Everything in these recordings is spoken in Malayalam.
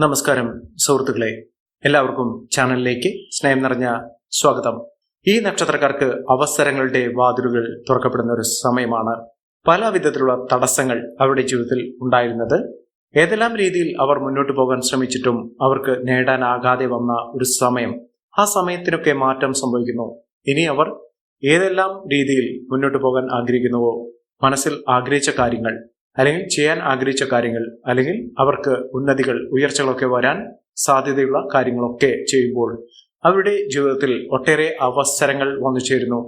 നമസ്കാരം സുഹൃത്തുക്കളെ. എല്ലാവർക്കും ചാനലിലേക്ക് സ്നേഹം നിറഞ്ഞ സ്വാഗതം. ഈ നക്ഷത്രക്കാർക്ക് അവസരങ്ങളുടെ വാതിലുകൾ തുറക്കപ്പെടുന്ന ഒരു സമയമാണ്. പല വിധത്തിലുള്ള തടസ്സങ്ങൾ അവരുടെ ജീവിതത്തിൽ ഉണ്ടായിരുന്നത്. ഏതെല്ലാം രീതിയിൽ അവർ മുന്നോട്ട് പോകാൻ ശ്രമിച്ചിട്ടും അവർക്ക് നേടാനാകാതെ വന്ന ഒരു സമയം ആ സമയത്തിനൊക്കെ മാറ്റം സംഭവിക്കുന്നു. ഇനി അവർ ഏതെല്ലാം രീതിയിൽ മുന്നോട്ട് പോകാൻ ആഗ്രഹിക്കുന്നുവോ? മനസ്സിൽ ആഗ്രഹിച്ച കാര്യങ്ങൾ അല്ലെങ്കിൽ ചെയ്യാൻ ആഗ്രഹിച്ച കാര്യങ്ങൾ അല്ലെങ്കിൽ അവർക്ക് ഉന്നതികൾ ഉയർച്ചകളൊക്കെ വരാൻ സാധ്യതയുള്ള കാര്യങ്ങളൊക്കെ ചെയ്യുമ്പോൾ അവരുടെ ജീവിതത്തിൽ ഒട്ടേറെ അവസരങ്ങൾ വന്നു ചേരുന്നു.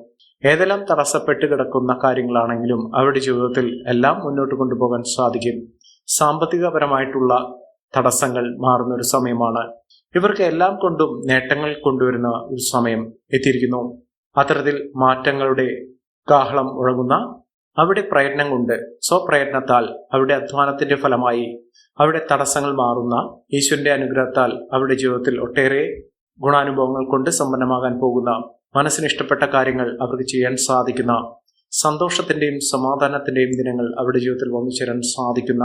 ഏതെല്ലാം തടസ്സപ്പെട്ട് കിടക്കുന്ന കാര്യങ്ങളാണെങ്കിലും അവരുടെ ജീവിതത്തിൽ എല്ലാം മുന്നോട്ട് കൊണ്ടുപോകാൻ സാധിക്കും. സാമ്പത്തികപരമായിട്ടുള്ള തടസ്സങ്ങൾ മാറുന്ന ഒരു സമയമാണ്. ഇവർക്ക് എല്ലാം കൊണ്ടും നേട്ടങ്ങൾ കൊണ്ടുവരുന്ന ഒരു സമയം എത്തിയിരിക്കുന്നു. അത്തരത്തിൽ മാറ്റങ്ങളുടെ കാഹളം ഉഴങ്ങുന്ന അവിടെ പ്രയത്നം കൊണ്ട് സ്വപ്രയത്നത്താൽ അവിടെ അധ്വാനത്തിന്റെ ഫലമായി അവിടെ തടസ്സങ്ങൾ മാറുന്ന ഈശ്വരന്റെ അനുഗ്രഹത്താൽ അവരുടെ ജീവിതത്തിൽ ഒട്ടേറെ ഗുണാനുഭവങ്ങൾ കൊണ്ട് സമ്പന്നമാകാൻ പോകുന്ന മനസ്സിന് ഇഷ്ടപ്പെട്ട കാര്യങ്ങൾ അവർക്ക് ചെയ്യാൻ സാധിക്കുന്ന സന്തോഷത്തിന്റെയും സമാധാനത്തിന്റെയും ദിനങ്ങൾ അവരുടെ ജീവിതത്തിൽ വന്നു ചേരാൻ സാധിക്കുന്ന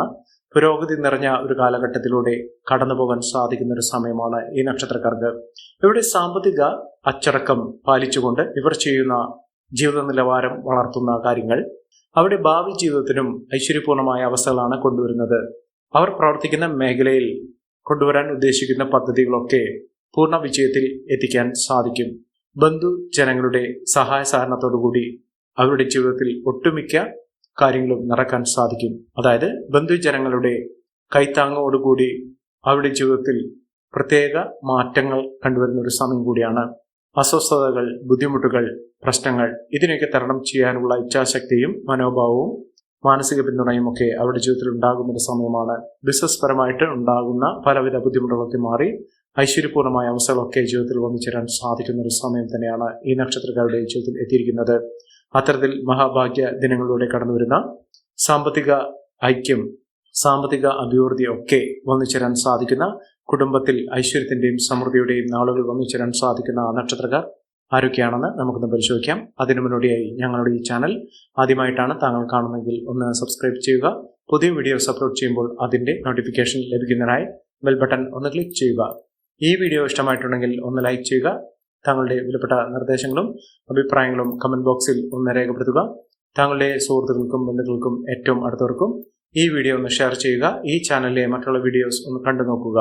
പുരോഗതി നിറഞ്ഞ ഒരു കാലഘട്ടത്തിലൂടെ കടന്നു പോകാൻ സാധിക്കുന്ന ഒരു സമയമാണ് ഈ നക്ഷത്രക്കാർക്ക്. ഇവിടെ സാമ്പത്തിക അച്ചടക്കം പാലിച്ചുകൊണ്ട് ഇവർ ചെയ്യുന്ന ജീവിത നിലവാരം വളർത്തുന്ന കാര്യങ്ങൾ. അവരുടെ ഭാവി ജീവിതത്തിനും ഐശ്വര്യപൂർണമായ അവസ്ഥകളാണ് കൊണ്ടുവരുന്നത്. അവർ പ്രവർത്തിക്കുന്ന മേഖലയിൽ കൊണ്ടുവരാൻ ഉദ്ദേശിക്കുന്ന പദ്ധതികളൊക്കെ പൂർണ വിജയത്തിൽ എത്തിക്കാൻ സാധിക്കും. ബന്ധു ജനങ്ങളുടെ സഹായ സഹകരണത്തോടുകൂടി അവരുടെ ജീവിതത്തിൽ ഒട്ടുമിക്ക കാര്യങ്ങളും നടക്കാൻ സാധിക്കും. അതായത് ബന്ധുജനങ്ങളുടെ കൈത്താങ്ങോടുകൂടി അവരുടെ ജീവിതത്തിൽ പ്രത്യേക മാറ്റങ്ങൾ കണ്ടുവരുന്ന ഒരു സമയം കൂടിയാണ് അസ്വസ്ഥതകൾ ബുദ്ധിമുട്ടുകൾ പ്രശ്നങ്ങൾ ഇതിനെയൊക്കെ തരണം ചെയ്യാനുള്ള ഇച്ഛാശക്തിയും മനോഭാവവും മാനസിക പിന്തുണയും ഒക്കെ അവരുടെ ജീവിതത്തിൽ ഉണ്ടാകുന്ന ഒരു സമയമാണ്. ബിസിനസ് പരമായിട്ട് ഉണ്ടാകുന്ന പലവിധ ബുദ്ധിമുട്ടുകളൊക്കെ മാറി ഐശ്വര്യപൂർണമായ അവസ്ഥകളൊക്കെ ജീവിതത്തിൽ വന്നു ചേരാൻ സാധിക്കുന്ന ഒരു സമയം തന്നെയാണ് ഈ നക്ഷത്രക്കാരുടെ ജീവിതത്തിൽ എത്തിയിരിക്കുന്നത്. അത്തരത്തിൽ മഹാഭാഗ്യ ദിനങ്ങളിലൂടെ കടന്നു വരുന്ന സാമ്പത്തിക ഐക്യം സാമ്പത്തിക അഭിവൃദ്ധി ഒക്കെ വന്നു ചേരാൻ സാധിക്കുന്ന കുടുംബത്തിൽ ഐശ്വര്യത്തിന്റെയും സമൃദ്ധിയുടെയും നാളുകൾ വന്നു ചേരാൻ സാധിക്കുന്ന നക്ഷത്രക്കാർ ആരൊക്കെയാണെന്ന് നമുക്കൊന്ന് പരിശോധിക്കാം. അതിനു മുന്നോടിയായി ഞങ്ങളുടെ ഈ ചാനൽ ആദ്യമായിട്ടാണ് താങ്കൾ കാണുന്നതെങ്കിൽ ഒന്ന് സബ്സ്ക്രൈബ് ചെയ്യുക. പുതിയ വീഡിയോസ് അപ്ലോഡ് ചെയ്യുമ്പോൾ അതിന്റെ നോട്ടിഫിക്കേഷൻ ലഭിക്കുന്നതിനായി ബെൽ ബട്ടൺ ഒന്ന് ക്ലിക്ക് ചെയ്യുക. ഈ വീഡിയോ ഇഷ്ടമായിട്ടുണ്ടെങ്കിൽ ഒന്ന് ലൈക്ക് ചെയ്യുക. താങ്കളുടെ വിലപ്പെട്ട നിർദ്ദേശങ്ങളും അഭിപ്രായങ്ങളും കമന്റ് ബോക്സിൽ ഒന്ന് രേഖപ്പെടുത്തുക. താങ്കളുടെ സുഹൃത്തുക്കൾക്കും ബന്ധുക്കൾക്കും ഏറ്റവും അടുത്തവർക്കും ഈ വീഡിയോ ഒന്ന് ഷെയർ ചെയ്യുക. ഈ ചാനലിലെ മറ്റുള്ള വീഡിയോസ് ഒന്ന് കണ്ടു നോക്കുക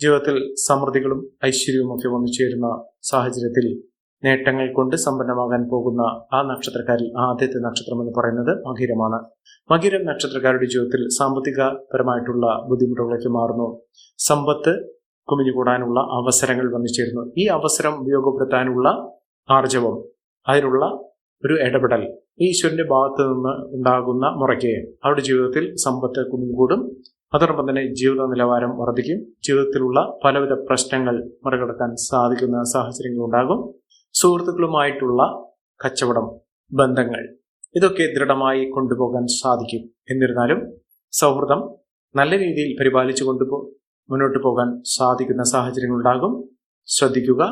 ജീവിതത്തിൽ സമൃദ്ധികളും ഐശ്വര്യവും ഒക്കെ വന്നു ചേരുന്ന സാഹചര്യത്തിൽ നേട്ടങ്ങൾ കൊണ്ട് സമ്പന്നമാകാൻ പോകുന്ന ആ നക്ഷത്രക്കാരിൽ ആദ്യത്തെ നക്ഷത്രം എന്ന് പറയുന്നത് മകിരമാണ്. മകിരം നക്ഷത്രക്കാരുടെ ജീവിതത്തിൽ സാമ്പത്തികപരമായിട്ടുള്ള ബുദ്ധിമുട്ടുകളൊക്കെ മാറുന്നു. സമ്പത്ത് കുമിഞ്ഞുകൂടാനുള്ള അവസരങ്ങൾ വന്നു ചേരുന്നു. ഈ അവസരം ഉപയോഗപ്പെടുത്താനുള്ള ആർജവം അതിനുള്ള ഒരു ഇടപെടൽ ഈശ്വരന്റെ ഭാഗത്ത് നിന്ന് ഉണ്ടാകുന്ന മുറയ്ക്ക് അവരുടെ ജീവിതത്തിൽ സമ്പത്ത് കുമിഞ്ഞുകൂടും അതോടൊപ്പം തന്നെ ജീവിത നിലവാരം വർദ്ധിക്കും. ജീവിതത്തിലുള്ള പലവിധ പ്രശ്നങ്ങൾ മറികടക്കാൻ സാധിക്കുന്ന സാഹചര്യങ്ങൾ ഉണ്ടാകും. സുഹൃത്തുക്കളുമായിട്ടുള്ള കച്ചവടം ബന്ധങ്ങൾ ഇതൊക്കെ ദൃഢമായി കൊണ്ടുപോകാൻ സാധിക്കും എന്നിരുന്നാലും സൗഹൃദം നല്ല രീതിയിൽ പരിപാലിച്ചു കൊണ്ടുപോ മുന്നോട്ട് പോകാൻ സാധിക്കുന്ന സാഹചര്യങ്ങൾ ഉണ്ടാകും. ശ്രദ്ധിക്കുക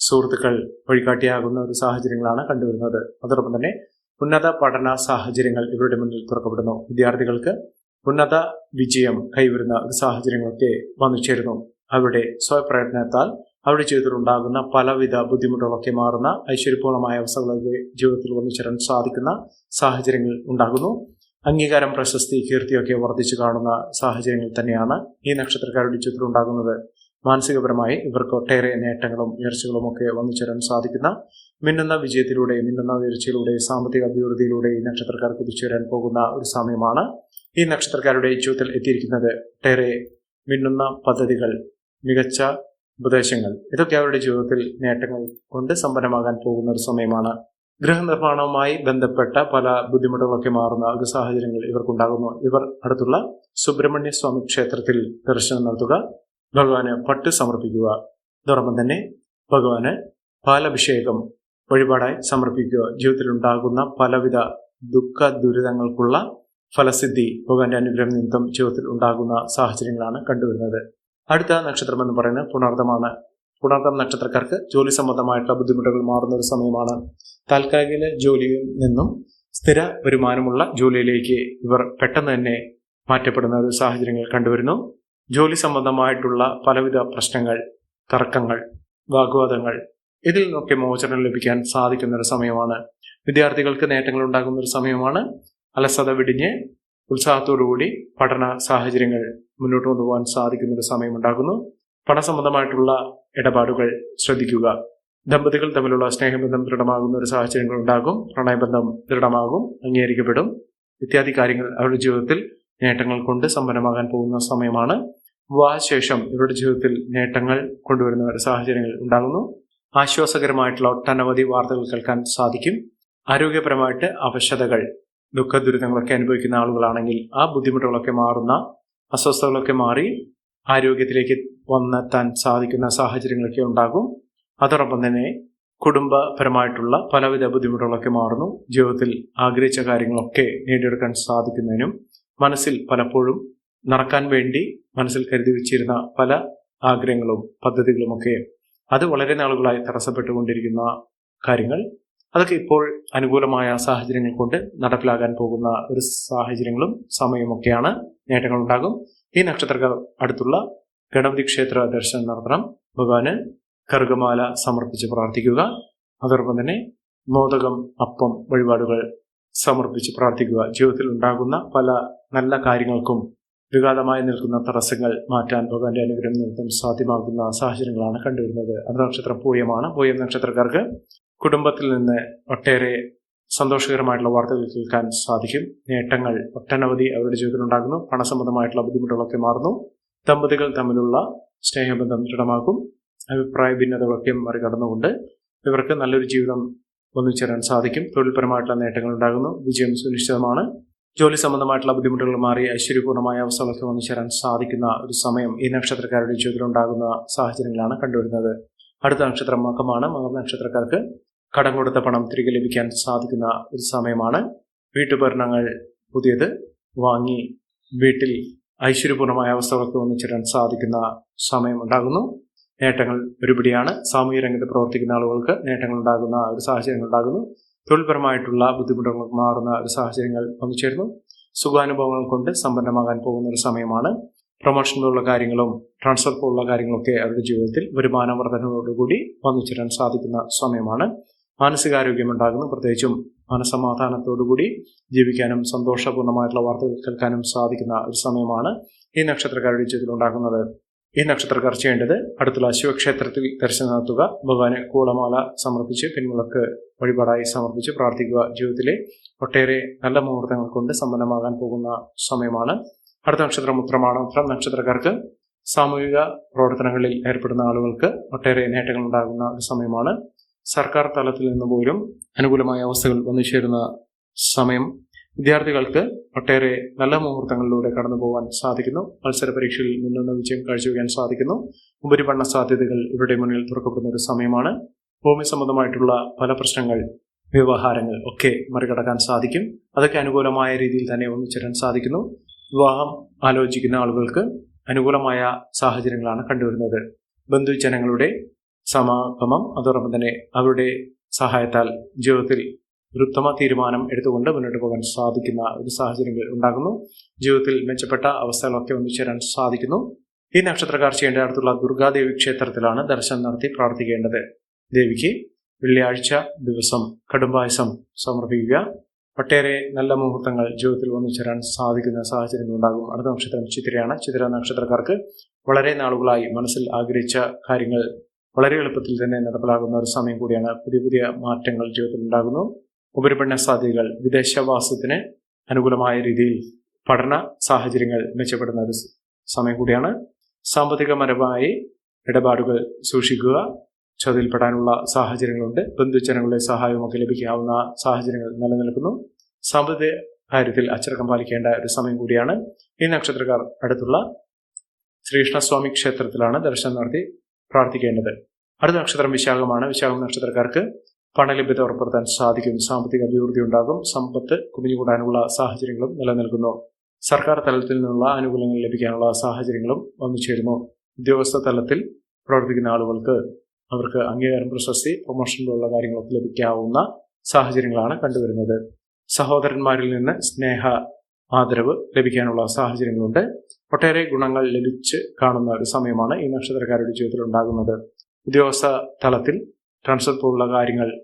സുഹൃത്തുക്കൾ വഴികാട്ടിയാകുന്ന ഒരു സാഹചര്യങ്ങളാണ് കണ്ടുവരുന്നത്. അതോടൊപ്പം തന്നെ ഉന്നത പഠന സാഹചര്യങ്ങൾ ഇവരുടെ മുന്നിൽ തുറക്കപ്പെടുന്നു. വിദ്യാർത്ഥികൾക്ക് ഉന്നത വിജയം കൈവരുന്ന ഒരു സാഹചര്യങ്ങളൊക്കെ വന്നു ചേരുന്നു അവരുടെ സ്വയപ്രയത്നത്താൽ അവരുടെ ജീവിതത്തിൽ ഉണ്ടാകുന്ന പലവിധ ബുദ്ധിമുട്ടുകളൊക്കെ മാറുന്ന ഐശ്വര്യപൂർണമായ അവസ്ഥകളൊക്കെ ജീവിതത്തിൽ വന്നു ചേരാൻ സാധിക്കുന്ന സാഹചര്യങ്ങൾ ഉണ്ടാകുന്നു. അംഗീകാരം പ്രശസ്തി കീർത്തിയൊക്കെ വർദ്ധിച്ചു കാണുന്ന സാഹചര്യങ്ങൾ തന്നെയാണ് ഈ നക്ഷത്രക്കാരുടെ ജീവിതത്തിൽ ഉണ്ടാകുന്നത് മാനസികപരമായി ഇവർക്ക് ഒട്ടേറെ നേട്ടങ്ങളും ഉയർച്ചകളും ഒക്കെ വന്നു ചേരാൻ സാധിക്കുന്ന മിന്നുന്ന വിജയത്തിലൂടെ മിന്നുന്ന ഉയർച്ചയിലൂടെ സാമ്പത്തിക അഭിവൃദ്ധിയിലൂടെ ഈ നക്ഷത്രക്കാർ കുതിച്ചുവരാൻ പോകുന്ന ഒരു സമയമാണ് ഈ നക്ഷത്രക്കാരുടെ ജീവിതത്തിൽ എത്തിയിരിക്കുന്നത്. ഒട്ടേറെ മിന്നുന്ന പദ്ധതികൾ മികച്ച ഉപദേശങ്ങൾ ഇതൊക്കെ അവരുടെ ജീവിതത്തിൽ നേട്ടങ്ങൾ കൊണ്ട് സമ്പന്നമാകാൻ പോകുന്ന ഒരു സമയമാണ്. ഗൃഹനിർമ്മാണവുമായി ബന്ധപ്പെട്ട പല ബുദ്ധിമുട്ടുകളൊക്കെ മാറുന്ന ഒരു സാഹചര്യങ്ങൾ ഇവർക്കുണ്ടാകുന്നു. ഇവർ അടുത്തുള്ള സുബ്രഹ്മണ്യ സ്വാമി ക്ഷേത്രത്തിൽ ദർശനം നടത്തുക. ഭഗവാന് പട്ട് സമർപ്പിക്കുക. അതോടൊപ്പം തന്നെ ഭഗവാന് പാലഭിഷേകം വഴിപാടായി സമർപ്പിക്കുക. ജീവിതത്തിൽ ഉണ്ടാകുന്ന പലവിധ ദുഃഖ ദുരിതങ്ങൾക്കുള്ള ഫലസിദ്ധി ഭഗവാന്റെ അനുഗ്രഹം നിമിത്തം ജീവിതത്തിൽ ഉണ്ടാകുന്ന സാഹചര്യങ്ങളാണ് കണ്ടുവരുന്നത്. അടുത്ത നക്ഷത്രം എന്ന് പറയുന്നത് പുണർദമാണ്. പുണർദം നക്ഷത്രക്കാർക്ക് ജോലി സംബന്ധമായിട്ടുള്ള ബുദ്ധിമുട്ടുകൾ മാറുന്ന ഒരു സമയമാണ്. താൽക്കാലിക ജോലിയിൽ നിന്നും സ്ഥിര വരുമാനമുള്ള ജോലിയിലേക്ക് ഇവർ പെട്ടെന്ന് തന്നെ മാറ്റപ്പെടുന്ന ഒരു സാഹചര്യങ്ങൾ കണ്ടുവരുന്നു. ജോലി സംബന്ധമായിട്ടുള്ള പലവിധ പ്രശ്നങ്ങൾ തർക്കങ്ങൾ വാഗ്വാദങ്ങൾ. ഇതിൽ നിന്നൊക്കെ മോചനം ലഭിക്കാൻ സാധിക്കുന്ന ഒരു സമയമാണ്. വിദ്യാർത്ഥികൾക്ക് നേട്ടങ്ങൾ ഉണ്ടാകുന്ന ഒരു സമയമാണ്. അലസത വിടിഞ്ഞ് ഉത്സാഹത്തോടുകൂടി പഠന സാഹചര്യങ്ങൾ മുന്നോട്ട് കൊണ്ടുപോകാൻ സാധിക്കുന്ന ഒരു സമയമുണ്ടാകുന്നു പണസംബന്ധമായിട്ടുള്ള ഇടപാടുകൾ ശ്രദ്ധിക്കുക. ദമ്പതികൾ തമ്മിലുള്ള സ്നേഹബന്ധം ദൃഢമാകുന്ന ഒരു സാഹചര്യങ്ങൾ ഉണ്ടാകും. പ്രണയബന്ധം ദൃഢമാകും അംഗീകരിക്കപ്പെടും. ഇത്യാദി കാര്യങ്ങൾ അവരുടെ ജീവിതത്തിൽ നേട്ടങ്ങൾ കൊണ്ട് സമ്പന്നമാകാൻ പോകുന്ന സമയമാണ്. വിവാഹശേഷം ഇവരുടെ ജീവിതത്തിൽ നേട്ടങ്ങൾ കൊണ്ടുവരുന്ന ഒരു സാഹചര്യങ്ങൾ ഉണ്ടാകുന്നു. ആശ്വാസകരമായിട്ടുള്ള ഒട്ടനവധി വാർത്തകൾ കേൾക്കാൻ സാധിക്കും. ആരോഗ്യപരമായിട്ട് അവശതകൾ ദുഃഖ ദുരിതങ്ങളൊക്കെ അനുഭവിക്കുന്ന ആളുകളാണെങ്കിൽ ആ ബുദ്ധിമുട്ടുകളൊക്കെ മാറുന്ന അസ്വസ്ഥതകളൊക്കെ മാറി ആരോഗ്യത്തിലേക്ക് വന്നെത്താൻ സാധിക്കുന്ന സാഹചര്യങ്ങളൊക്കെ ഉണ്ടാകും. അതോടൊപ്പം തന്നെ കുടുംബപരമായിട്ടുള്ള പലവിധ ബുദ്ധിമുട്ടുകളൊക്കെ മാറുന്നു. ജീവിതത്തിൽ ആഗ്രഹിച്ച കാര്യങ്ങളൊക്കെ നേടിയെടുക്കാൻ സാധിക്കുന്നതിനും മനസ്സിൽ പലപ്പോഴും നടക്കാൻ വേണ്ടി മനസ്സിൽ കരുതി വെച്ചിരുന്ന പല ആഗ്രഹങ്ങളും പദ്ധതികളുമൊക്കെ അത് വളരെ നാളുകളായി തടസ്സപ്പെട്ടുകൊണ്ടിരിക്കുന്ന കാര്യങ്ങൾ. അതൊക്കെ ഇപ്പോൾ അനുകൂലമായ സാഹചര്യങ്ങൾ കൊണ്ട് നടപ്പിലാകാൻ പോകുന്ന ഒരു സാഹചര്യങ്ങളും സമയമൊക്കെയാണ് നേട്ടങ്ങൾ ഉണ്ടാകും ഈ നക്ഷത്രക്കാർ അടുത്തുള്ള ഗണപതി ക്ഷേത്ര ദർശനം നടത്തണം. ഭഗവാന് കറുകമാല സമർപ്പിച്ച് പ്രാർത്ഥിക്കുക. അതോടൊപ്പം തന്നെ മോദകം അപ്പം വഴിപാടുകൾ സമർപ്പിച്ച് പ്രാർത്ഥിക്കുക. ജീവിതത്തിൽ ഉണ്ടാകുന്ന പല നല്ല കാര്യങ്ങൾക്കും വിഘാതമായി നിൽക്കുന്ന തടസ്സങ്ങൾ മാറ്റാൻ ഭഗവാന്റെ അനുഗ്രഹം നിമിത്തം സാധ്യമാകുന്ന സാഹചര്യങ്ങളാണ് കണ്ടുവരുന്നത്. അത് നക്ഷത്രം പൂയമാണ്. പൂയം നക്ഷത്രക്കാർക്ക് കുടുംബത്തിൽ നിന്ന് ഒട്ടേറെ സന്തോഷകരമായിട്ടുള്ള വാർത്തകൾ കേൾക്കാൻ സാധിക്കും. നേട്ടങ്ങൾ ഒട്ടനവധി അവരുടെ ജീവിതത്തിൽ ഉണ്ടാകുന്നു. പണസംബന്ധമായിട്ടുള്ള ബുദ്ധിമുട്ടുകളൊക്കെ മാറുന്നു. ദമ്പതികൾ തമ്മിലുള്ള സ്നേഹബന്ധം ദൃഢമാക്കും. അഭിപ്രായ ഭിന്നതകളൊക്കെ മറികടന്നുകൊണ്ട് ഇവർക്ക് നല്ലൊരു ജീവിതം ഒന്നിച്ചേരാൻ സാധിക്കും. തൊഴിൽപരമായിട്ടുള്ള നേട്ടങ്ങൾ ഉണ്ടാകുന്നു. വിജയം സുനിശ്ചിതമാണ്. ജോലി സംബന്ധമായിട്ടുള്ള ബുദ്ധിമുട്ടുകൾ മാറി ഐശ്വര്യപൂർണമായ അവസ്ഥകൾക്ക് ഒന്നിച്ചേരാൻ സാധിക്കുന്ന ഒരു സമയം ഈ നക്ഷത്രക്കാരുടെ ജീവിതത്തിൽ ഉണ്ടാകുന്ന സാഹചര്യങ്ങളാണ് കണ്ടുവരുന്നത്. അടുത്ത നക്ഷത്രം മകമാണ്. മകം നക്ഷത്രക്കാർക്ക് കടം കൊടുത്ത പണം തിരികെ ലഭിക്കാൻ സാധിക്കുന്ന ഒരു സമയമാണ്. വീട്ടുപകരണങ്ങൾ പുതിയത് വാങ്ങി വീട്ടിൽ ഐശ്വര്യപൂർണമായ അവസ്ഥകൾക്ക് ഒന്നിച്ചേരാൻ സാധിക്കുന്ന സമയം ഉണ്ടാകുന്നു. നേട്ടങ്ങൾ ഒരുപിടിയാണ്. സാമൂഹ്യ രംഗത്ത് പ്രവർത്തിക്കുന്ന ആളുകൾക്ക് നേട്ടങ്ങൾ ഉണ്ടാകുന്ന ഒരു സാഹചര്യങ്ങൾ ഉണ്ടാകുന്നു. തൊഴിൽപരമായിട്ടുള്ള ബുദ്ധിമുട്ടുകൾ മാറുന്ന ഒരു സാഹചര്യങ്ങൾ വന്നുചേരുന്നു. സുഖാനുഭവങ്ങൾ കൊണ്ട് സമ്പന്നമാകാൻ പോകുന്ന ഒരു സമയമാണ്. പ്രൊമോഷൻ പോലുള്ള കാര്യങ്ങളും ട്രാൻസ്ഫർ പോലുള്ള കാര്യങ്ങളൊക്കെ അവരുടെ ജീവിതത്തിൽ വരുമാന വർധനയോടുകൂടി വന്നു ചേരാൻ സാധിക്കുന്ന സമയമാണ്. മാനസികാരോഗ്യം ഉണ്ടാകുന്നു. പ്രത്യേകിച്ചും മനസമാധാനത്തോടുകൂടി ജീവിക്കാനും സന്തോഷപൂർണമായിട്ടുള്ള വാർത്തകൾ കേൾക്കാനും സാധിക്കുന്ന ഒരു സമയമാണ്. ഈ നക്ഷത്രക്കാരുടെ ജീവിതത്തിൽ ഉണ്ടാകുന്നത് ഈ നക്ഷത്രക്കാർ ചെയ്യേണ്ടത് അടുത്തുള്ള ശിവക്ഷേത്രത്തിൽ ദർശനം നടത്തുക. ഭഗവാന് കൂളമാല സമർപ്പിച്ച് പിൻമുളക്ക് വഴിപാടായി സമർപ്പിച്ച് പ്രാർത്ഥിക്കുക. ജീവിതത്തിലെ ഒട്ടേറെ നല്ല മുഹൂർത്തങ്ങൾ കൊണ്ട് സമ്പന്നമാകാൻ പോകുന്ന സമയമാണ്. അടുത്ത നക്ഷത്രം ഉത്രമാണ് ഉത്രം നക്ഷത്രക്കാർക്ക് സാമൂഹിക പ്രവർത്തനങ്ങളിൽ ഏർപ്പെടുന്ന ആളുകൾക്ക് ഒട്ടേറെ നേട്ടങ്ങൾ ഉണ്ടാകുന്ന ഒരു സമയമാണ്. സർക്കാർ തലത്തിൽ നിന്ന് പോലും അനുകൂലമായ അവസ്ഥകൾ വന്നു ചേരുന്ന സമയം വിദ്യാർത്ഥികൾക്ക് ഒട്ടേറെ നല്ല മുഹൂർത്തങ്ങളിലൂടെ കടന്നു പോകാൻ സാധിക്കുന്നു. മത്സര പരീക്ഷയിൽ മിന്നുന്ന വിജയം കാഴ്ചവെക്കാൻ സാധിക്കുന്നു. ഉപരിപഠന സാധ്യതകൾ ഇവരുടെ മുന്നിൽ തുറക്കപ്പെടുന്ന ഒരു സമയമാണ്. ഭൂമി സംബന്ധമായിട്ടുള്ള പല പ്രശ്നങ്ങൾ വ്യവഹാരങ്ങൾ ഒക്കെ മറികടക്കാൻ സാധിക്കും. അതൊക്കെ അനുകൂലമായ രീതിയിൽ തന്നെ ഒന്നിച്ചേരാൻ സാധിക്കുന്നു. വിവാഹം ആലോചിക്കുന്ന ആളുകൾക്ക് അനുകൂലമായ സാഹചര്യങ്ങളാണ് കണ്ടുവരുന്നത്. ബന്ധുജനങ്ങളുടെ സമാഗമം അതോടൊപ്പം തന്നെ അവരുടെ സഹായത്താൽ ജീവിതത്തിൽ ഒരു ഉത്തമ തീരുമാനം എടുത്തുകൊണ്ട് മുന്നോട്ട് പോകാൻ സാധിക്കുന്ന ഒരു സാഹചര്യങ്ങൾ ഉണ്ടാകുന്നു. ജീവിതത്തിൽ മെച്ചപ്പെട്ട അവസ്ഥകളൊക്കെ ഒന്നിച്ചേരാൻ സാധിക്കുന്നു. ഈ നക്ഷത്രക്കാർ ചെയ്യേണ്ട അടുത്തുള്ള ദുർഗാദേവി ക്ഷേത്രത്തിലാണ് ദർശനം നടത്തി പ്രാർത്ഥിക്കേണ്ടത്. ദേവിക്ക് വെള്ളിയാഴ്ച ദിവസം കടുംബായസം സമർപ്പിക്കുക. ഒട്ടേറെ നല്ല മുഹൂർത്തങ്ങൾ ജീവിതത്തിൽ ഒന്നിച്ചേരാൻ സാധിക്കുന്ന സാഹചര്യങ്ങൾ ഉണ്ടാകും. അടുത്ത നക്ഷത്രം ചിത്രയാണ് ചിത്ര നക്ഷത്രക്കാർക്ക് വളരെ നാളുകളായി മനസ്സിൽ ആഗ്രഹിച്ച കാര്യങ്ങൾ വളരെ എളുപ്പത്തിൽ തന്നെ നടപ്പിലാകുന്ന ഒരു സമയം കൂടിയാണ് പുതിയ പുതിയ മാറ്റങ്ങൾ ജീവിതത്തിൽ ഉണ്ടാകുന്നു. ഉപരിപഠന സാധ്യതകൾ വിദേശവാസത്തിന് അനുകൂലമായ രീതിയിൽ പഠന സാഹചര്യങ്ങൾ മെച്ചപ്പെടുന്ന ഒരു സമയം കൂടിയാണ്. സാമ്പത്തികപരമായി ഇടപാടുകൾ സൂക്ഷിക്കുക. ചതിൽപ്പെടാനുള്ള സാഹചര്യങ്ങളുണ്ട്. ബന്ധുജനങ്ങളുടെ സഹായമൊക്കെ ലഭിക്കാവുന്ന സാഹചര്യങ്ങൾ നിലനിൽക്കുന്നു. സാമ്പത്തിക കാര്യത്തിൽ അച്ചടക്കം പാലിക്കേണ്ട ഒരു സമയം കൂടിയാണ്. ഈ നക്ഷത്രക്കാർ അടുത്തുള്ള ശ്രീകൃഷ്ണസ്വാമി ക്ഷേത്രത്തിലാണ് ദർശനം നടത്തി പ്രാർത്ഥിക്കേണ്ടത്. അടുത്ത നക്ഷത്രം വിശാഖമാണ്. വിശാഖം നക്ഷത്രക്കാർക്ക് പണലഭ്യത ഉറപ്പെടുത്താൻ സാധിക്കും. സാമ്പത്തിക അഭിവൃദ്ധി ഉണ്ടാകും. സമ്പത്ത് കുമിഞ്ഞുകൂടാനുള്ള സാഹചര്യങ്ങളും നിലനിൽക്കുന്നു. സർക്കാർ തലത്തിൽ നിന്നുള്ള ആനുകൂല്യങ്ങൾ ലഭിക്കാനുള്ള സാഹചര്യങ്ങളും വന്നു ചേരുന്നു. ഉദ്യോഗസ്ഥ തലത്തിൽ പ്രവർത്തിക്കുന്ന ആളുകൾക്ക് അവർക്ക് അംഗീകാരം പ്രശസ്തി പ്രൊമോഷൻ പോലുള്ള കാര്യങ്ങളൊക്കെ ലഭിക്കാവുന്ന സാഹചര്യങ്ങളാണ് കണ്ടുവരുന്നത്. സഹോദരന്മാരിൽ നിന്ന് സ്നേഹ ആദരവ് ലഭിക്കാനുള്ള സാഹചര്യങ്ങളുണ്ട്. ഒട്ടേറെ ഗുണങ്ങൾ ലഭിച്ച് കാണുന്ന ഒരു സമയമാണ് ഈ നക്ഷത്രക്കാരുടെ ജീവിതത്തിൽ ഉണ്ടാകുന്നത്. ഉദ്യോഗസ്ഥ തലത്തിൽ ട്രാൻസ്ഫർ പോലുള്ള കാര്യങ്ങൾ